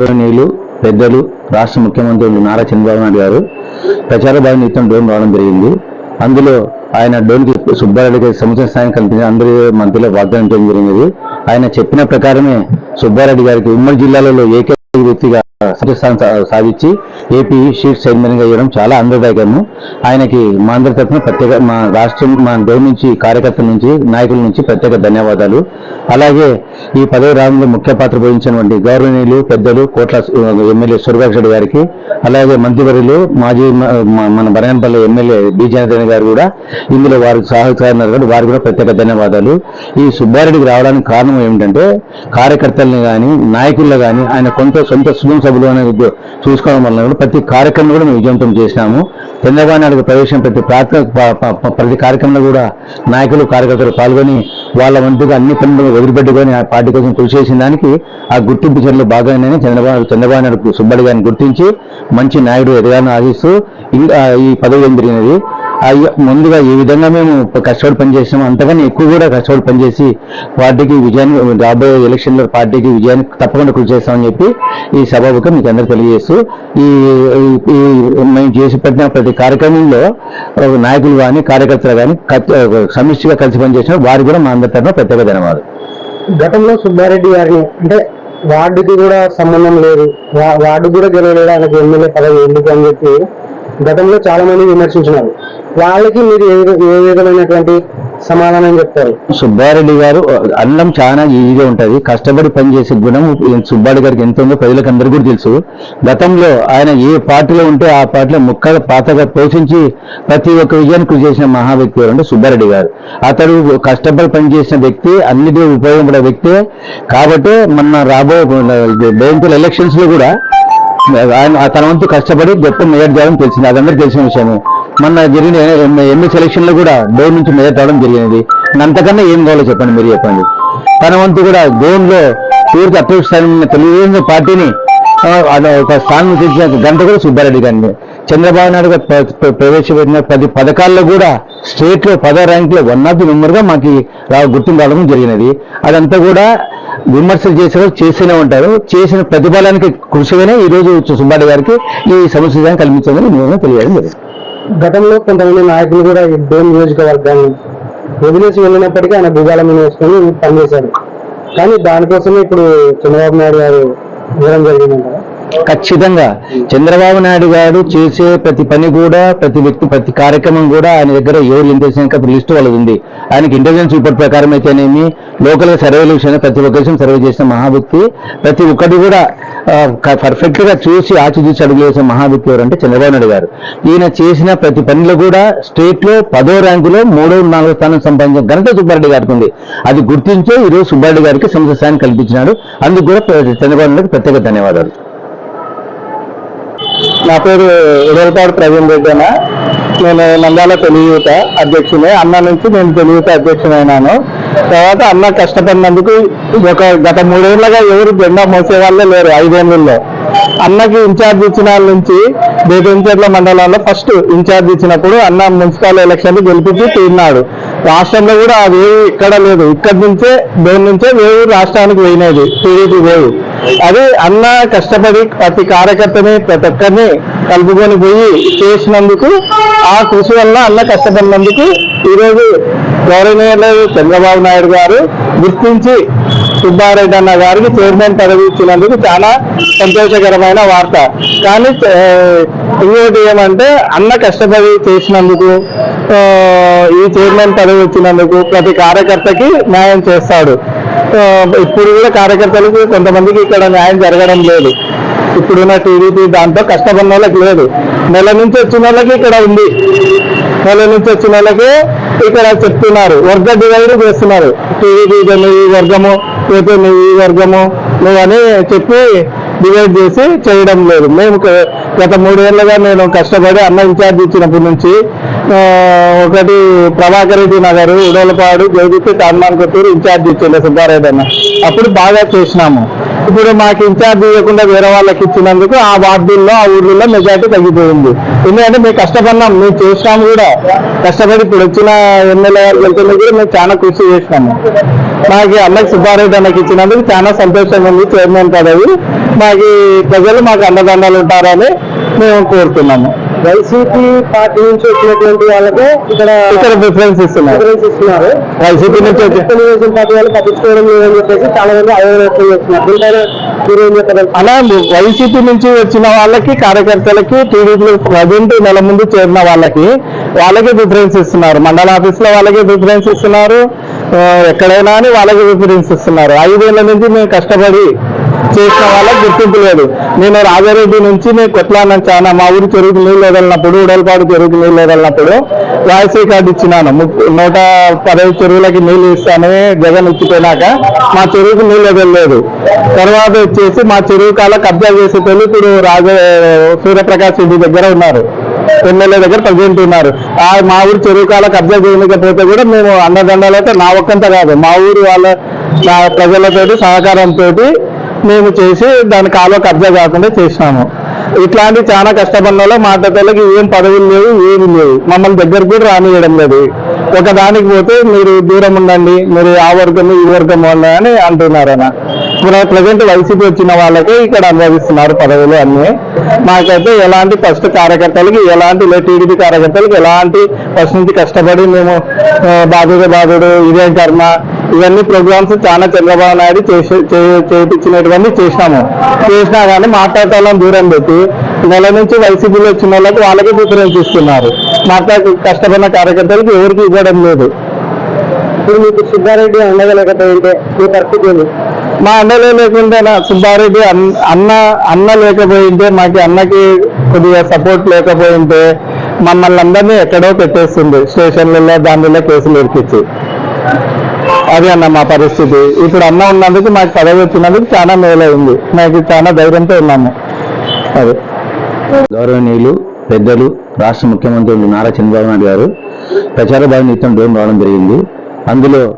గౌరవనీయులు పెద్దలు రాష్ట్ర ముఖ్యమంత్రులు నారా చంద్రబాబు నాయుడు గారు ప్రచార భాగం నిమిత్తం డోన్ రావడం జరిగింది. అందులో ఆయన డోన్కి సుబ్బారెడ్డికి సముచిత స్థానం కల్పించిన అందరి మంత్రిలో వాగ్దానం చేయడం జరిగింది. ఆయన చెప్పిన ప్రకారమే సుబ్బారెడ్డి గారికి ఉమ్మడి జిల్లాలలో ఏకైక వ్యక్తిగా సముచిత సాధించి ఏపీ షీట్ చైర్మన్గా ఇవ్వడం చాలా ఆనందదాయకము. ఆయనకి మా అందరి తరఫున ప్రత్యేక మా రాష్ట్రం మా డోన్ నుంచి కార్యకర్తల నుంచి నాయకుల నుంచి ప్రత్యేక ధన్యవాదాలు. అలాగే ఈ పదవి రాగంలో ముఖ్య పాత్ర పోషించినటువంటి గౌరవనీయులు పెద్దలు కోట్ల ఎమ్మెల్యే సురభాష్ గారికి అలాగే మంత్రివర్యులు మాజీ మన బనగానపల్లి ఎమ్మెల్యే బి. జనార్దన్ గారు కూడా ఇందులో వారికి సహాయకారున్నారు కాబట్టి వారికి కూడా ప్రత్యేక ధన్యవాదాలు. ఈ సుబ్బారెడ్డికి రావడానికి కారణం ఏమిటంటే కార్యకర్తల్ని కానీ నాయకుల్లో కానీ ఆయన కొంత సొంత సుగం సభలు అనేది చూసుకోవడం వల్ల కూడా ప్రతి కార్యక్రమం కూడా మేము విజయవంతం చేసినాము చంద్రబాబు నాయుడు ప్రవేశం ప్రతి ప్రార్థన ప్రతి కార్యక్రమంలో కూడా నాయకులు కార్యకర్తలు పాల్గొని వాళ్ళ వంతుగా అన్ని పనులు వదిలిపెట్టుకొని ఆ పార్టీ కోసం కృషి చేసిన దానికి ఆ గుర్తింపు చర్యలు బాగానే చంద్రబాబు చంద్రబాబు నాయుడు సుబ్బడి గారిని గుర్తించి మంచి నాయుడు ఎదగాలని ఆశిస్తూ ఈ పదవి ఏం జరిగినది? ముందుగా ఈ విధంగా మేము కష్టపడి పనిచేసినాము అంతకన్నా ఎక్కువ కూడా కష్టపడి పనిచేసి పార్టీకి విజయాన్ని రాబోయే ఎలక్షన్లో పార్టీకి విజయానికి తప్పకుండా కృషి చేస్తామని చెప్పి ఈ సభకు మీకు అందరూ తెలియజేస్తూ ఈ మేము చేసి పెట్టిన ప్రతి కార్యక్రమంలో నాయకులు కానీ కార్యకర్తలు కానీ సమిష్టిగా కలిసి పనిచేసిన వారు కూడా మా అందరి తరఫున ప్రత్యేక ధన్యవాదాలు. గతంలో సుబ్బారెడ్డి గారిని అంటే వార్డుకి కూడా సంబంధం లేదు. వా- వార్డు కూడా గెలవలేదు ఆయనకు ఎమ్మెల్యే పదవి ఎందుకు అని చెప్పి గతంలో చాలా మంది విమర్శించినారు. వాళ్ళకి మీరు ఏ విధమైనటువంటి సమాధానం చెప్తారు సుబ్బారెడ్డి గారు అల్లం చాలా ఈజీగా ఉంటది కష్టపడి పనిచేసే గుణం సుబ్బారెడ్డి గారికి ఎంత ఉందో ప్రజలకు అందరికీ కూడా తెలుసు గతంలో ఆయన ఏ పార్టీలో ఉంటే ఆ పార్టీలో ముక్కల పాతగా పోషించి ప్రతి ఒక్క విజయాన్ని కృషి చేసిన మహా వ్యక్తి అంటే సుబ్బారెడ్డి గారు అతడు కష్టపడి పనిచేసిన వ్యక్తి అన్నిటి ఉపయోగపడే వ్యక్తే కాబట్టి మొన్న రాబోయే బ్యాంకుల ఎలక్షన్స్లో కూడా ఆయన తన వంతు కష్టపడి గొప్ప మేయర్ చేయడం తెలిసింది అదందరికీ తెలిసిన విషయమే. మొన్న జరిగిన ఎంఏ సెలక్షన్లో కూడా డోర్ నుంచి మేయర్ కావడం జరిగినది. అంతకన్నా ఏం కావాలో చెప్పండి మీరు చెప్పండి. తన వంతు కూడా గోన్లో పూర్తి అప్రోచ్ స్థానం తెలుగుదేశం పార్టీని ఒక స్థానం తెచ్చిన గంట కూడా సుబ్బారెడ్డి గారిని. చంద్రబాబు నాయుడు గారు ప్రవేశపెట్టిన పది పథకాల్లో కూడా స్టేట్లో పదో ర్యాంకులో వన్ ఆఫ్ ది మెంబర్గా మాకు రా- గుర్తింపు రావడం జరిగినది. అదంతా కూడా విమర్శలు చేసేవారు చేస్తూనే ఉంటారు. చేసిన ప్రతిఫలానికి కృషిగానే ఈ రోజు సుబ్బారెడ్డి గారికి ఈ సమస్య కల్పించిందని మేము తెలియడం జరిగింది. గతంలో కొంతమంది నాయకులు కూడా ఈ డోన్ నియోజకవర్గాన్ని వదిలేసి వెళ్ళినప్పటికీ ఆయన భూగాల మీద వేసుకొని పనిచేశారు. కానీ దానికోసమే ఇప్పుడు చంద్రబాబు నాయుడు గారు ఇవ్వడం జరిగిందంటారు? ఖచ్చితంగా. చంద్రబాబు నాయుడు గారు చేసే ప్రతి పని కూడా ప్రతి వ్యక్తి ప్రతి కార్యక్రమం కూడా ఆయన దగ్గర ఎవరు ఏం చేసిన లిస్టు వాళ్ళది ఉంది. ఆయనకి ఇంటెలిజెన్స్ రిపోర్ట్ ప్రకారం అయితేనేమి లోకల్ సర్వేలు విషయంలో ప్రతి ఒక్కరిసం సర్వే చేసిన మహావ్యక్తి ప్రతి ఒక్కటి కూడా పర్ఫెక్ట్గా చూసి ఆచితూచి అడుగు వేసే మహావ్యక్తి ఎవరంటే చంద్రబాబు నాయుడు గారు. ఈయన చేసిన ప్రతి పనిలో కూడా స్టేట్లో పదో ర్యాంకులో మూడో నాలుగో స్థానం సంపాదించిన ఘనత సుబ్బారెడ్డి గారికి ఉంది. అది గుర్తించే ఈరోజు సుబ్బారెడ్డి గారికి సంస్థ స్థానం కల్పించినాడు. అందుకు కూడా చంద్రబాబు నాయుడు ప్రత్యేక ధన్యవాదాలు. నా పేరు ఉడలపాడు ప్రవీణ్ రెడ్డి అన్న నేను నంద్యాల తెలుగుత అధ్యక్షుని అన్న నుంచి నేను తెలుగుత అధ్యక్షునైనాను తర్వాత అన్న కష్టపడినందుకు ఒక గత మూడేళ్ళుగా ఎవరు జెండా మోసే వాళ్ళే లేరు ఐదేళ్ళలో. అన్నకి ఇన్ఛార్జ్ ఇచ్చిన వాళ్ళ నుంచి బేటంచెట్ల మండలంలో ఫస్ట్ ఇన్ఛార్జ్ ఇచ్చినప్పుడు అన్న మున్సిపల్ ఎలక్షన్ గెలిపించి తీరినాడు. రాష్ట్రంలో కూడా అది ఇక్కడ లేదు. ఇక్కడి నుంచే దేని నుంచే వేవు రాష్ట్రానికి పోయినది. టీడీపీ వేవు అది అన్న కష్టపడి ప్రతి కార్యకర్తని ప్రతి ఒక్కరిని కలుపుకొని పోయి చేసినందుకు ఆ కృషి వల్ల అన్న కష్టపడినందుకు ఈరోజు గౌరవనీయులు చంద్రబాబు నాయుడు గారు గుర్తించి సుబ్బారెడ్డి అన్న గారికి చైర్మన్ పదవి ఇచ్చినందుకు చాలా సంతోషకరమైన వార్త. కానీ ఇంకోటి ఏమంటే అన్న కష్టపడి చేసినందుకు ఈ చైర్మన్ పదవి ఇచ్చినందుకు ప్రతి కార్యకర్తకి న్యాయం చేస్తాడు. ఇప్పుడు కూడా కార్యకర్తలకు కొంతమందికి ఇక్కడ న్యాయం జరగడం లేదు. ఇప్పుడున్న టీడీపీ దాంట్లో కష్టపడిన వాళ్ళకి లేదు. నెల నుంచి వచ్చిన వాళ్ళకి ఇక్కడ ఉంది. నెల నుంచి వచ్చిన వాళ్ళకి ఇక్కడ చెప్తున్నారు వర్గ డివైడ్ చేస్తున్నారు. టీడీపీ నువ్వు ఈ వర్గము లేకపోతే నువ్వు ఈ వర్గము నువ్వు అని చెప్పి డివైడ్ చేసి చేయడం లేదు. మేము గత మూడేళ్ళుగా నేను కష్టపడి అన్న ఇన్ఛార్జ్ ఇచ్చినప్పటి నుంచి ఒకటి ప్రభాకర్ రెడ్డి నగర్ ఉడలపాడు జగదీప్ తాన్మాన్ కొత్తూరు ఇన్ఛార్జ్ ఇచ్చిండే సుబ్బారెడ్డి అన్న. అప్పుడు బాగా చేసినాము. ఇప్పుడు మాకు ఇన్ఛార్జ్ ఇవ్వకుండా వేరే వాళ్ళకి ఇచ్చినందుకు ఆ వార్డుల్లో ఆ ఊర్లలో మెజార్టీ తగ్గిపోయింది. ఎందుకంటే మేము కష్టపడినాం మేము చేసినాము కూడా. కష్టపడి ఇప్పుడు వచ్చిన ఎమ్మెల్యే గారికి వెళ్తున్నా కూడా మేము చాలా కృషి చేసినాము మాకు అన్నకి సుబ్బారెడ్డి అన్నకి ఇచ్చినందుకు చాలా సంతోషంగా ఉంది చైర్మన్ పదవి. మాకు ప్రజలు మాకు అన్నదండాలు ఉంటారని మేము కోరుతున్నాము. వైసీపీ పార్టీ నుంచి వచ్చినటువంటి వాళ్ళకే ఇక్కడ ఇక్కడ ప్రిఫరెన్స్ ఇస్తున్నారు. ప్రిఫరెన్స్ ఇస్తున్నారు. వైసీపీ నుంచి తెలుగుదేశం పార్టీ వాళ్ళు పట్టించుకోవడం లేదని చెప్పేసి చాలా మంది ఆవేదన వ్యక్తం చేస్తున్నారు. దీనిపైన అలా వైసీపీ నుంచి వచ్చిన వాళ్ళకి కార్యకర్తలకి టీడీపీ ప్రజెంట్ నెల ముందు చేరిన వాళ్ళకి వాళ్ళకి ప్రిఫరెన్స్ ఇస్తున్నారు. మండల ఆఫీస్లో వాళ్ళకి ప్రిఫరెన్స్ ఇస్తున్నారు. ఎక్కడైనా అని వాళ్ళకి ప్రిఫరెన్స్ ఇస్తున్నారు. ఐదేళ్ళ నుంచి మేము కష్టపడి చేసిన వాళ్ళకి గుర్తింపు లేదు. నేను రాజారెడ్డి నుంచి నేను కొట్లాడినాను చాలా. మా ఊరి చెరువుకి నీళ్ళు వదలినప్పుడు ఉడలపాడు చెరువుకి నీళ్ళు వదలినప్పుడు వాయిసీ కార్డు ఇచ్చినాను. నూట పదహైదు చెరువులకి నీళ్ళు ఇస్తానని జగన్ ఇచ్చిపోయినాక మా చెరువుకి నీళ్ళు వదలలేదు. తర్వాత వచ్చేసి మా చెరువు కాల కబ్జా చేసేటోళ్ళు ఇప్పుడు రాజ సూర్యప్రకాష్ రెడ్డి దగ్గర ఉన్నారు. ఎమ్మెల్యే దగ్గర ప్రజెంట్ ఉన్నారు. ఆ మా ఊరు చెరువు కాల కబ్జా చేయకపోతే కూడా మేము అండదండలు అయితే నా ఒక్కంత కాదు. మా ఊరు వాళ్ళ ప్రజలతోటి సహకారంతో మేము చేసి దాని కాలువ కబ్జా కాకుండా చేసినాము. ఇట్లాంటి చాలా కష్టపడిన వాళ్ళ ఏం పదవులు లేవు ఏమి లేవు. మమ్మల్ని దగ్గరకు కూడా రానియడం లేదు. ఒక దానికి పోతే మీరు దూరం ఉండండి మీరు ఆ వర్గము ఈ వర్గము అని అంటున్నారు అన్న ప్రజెంట్ వైసీపీ వచ్చిన వాళ్ళకే ఇక్కడ అనుభవిస్తున్నారు పదవులు అన్ని. మాకైతే ఎలాంటి ఫస్ట్ కార్యకర్తలకి ఎలాంటి టీడీపీ కార్యకర్తలకి ఎలాంటి ఫస్ట్ నుంచి కష్టపడి మేము బాధుడు బాధుడు ఇదే కర్మ ఇవన్నీ ప్రోగ్రామ్స్ చాలా చంద్రబాబు నాయుడు చేయించినటువంటి చేసినాము. చేసినా కానీ మాట్లాడటాలను దూరం పెట్టి నెల నుంచి వైసీపీలో వచ్చిన వాళ్ళకి వాళ్ళకి ప్రిఫరెన్స్ ఇస్తున్నారు. మాట్లాడి కష్టపడిన కార్యకర్తలకు ఎవరికి ఇవ్వడం లేదు. ఇప్పుడు మీకు సుబ్బారెడ్డి అండగలేకపోయింటే మీ పరిస్థితి మా అన్నలే లేకుంటే నా సుబ్బారెడ్డి అన్- అన్న అన్న లేకపోయింటే మాకు అన్నకి కొద్దిగా సపోర్ట్ లేకపోయింటే మమ్మల్ని అందరినీ ఎక్కడో పెట్టేస్తుంది. స్టేషన్లలో దానిలో కేసులు ఇరికిచ్చి. అది అన్న మా పరిస్థితి. ఇప్పుడు అన్న ఉన్నందుకు మాకు పదవి వచ్చినందుకు చాలా మేలైంది మాకు చాలా ధైర్యంతో ఉన్నాము. అది. గౌరవనీయులు పెద్దలు రాష్ట్ర ముఖ్యమంత్రులు నారా చంద్రబాబు నాయుడు గారు ప్రచార భాగం నిత్యం డోన్ రావడం జరిగింది. అందులో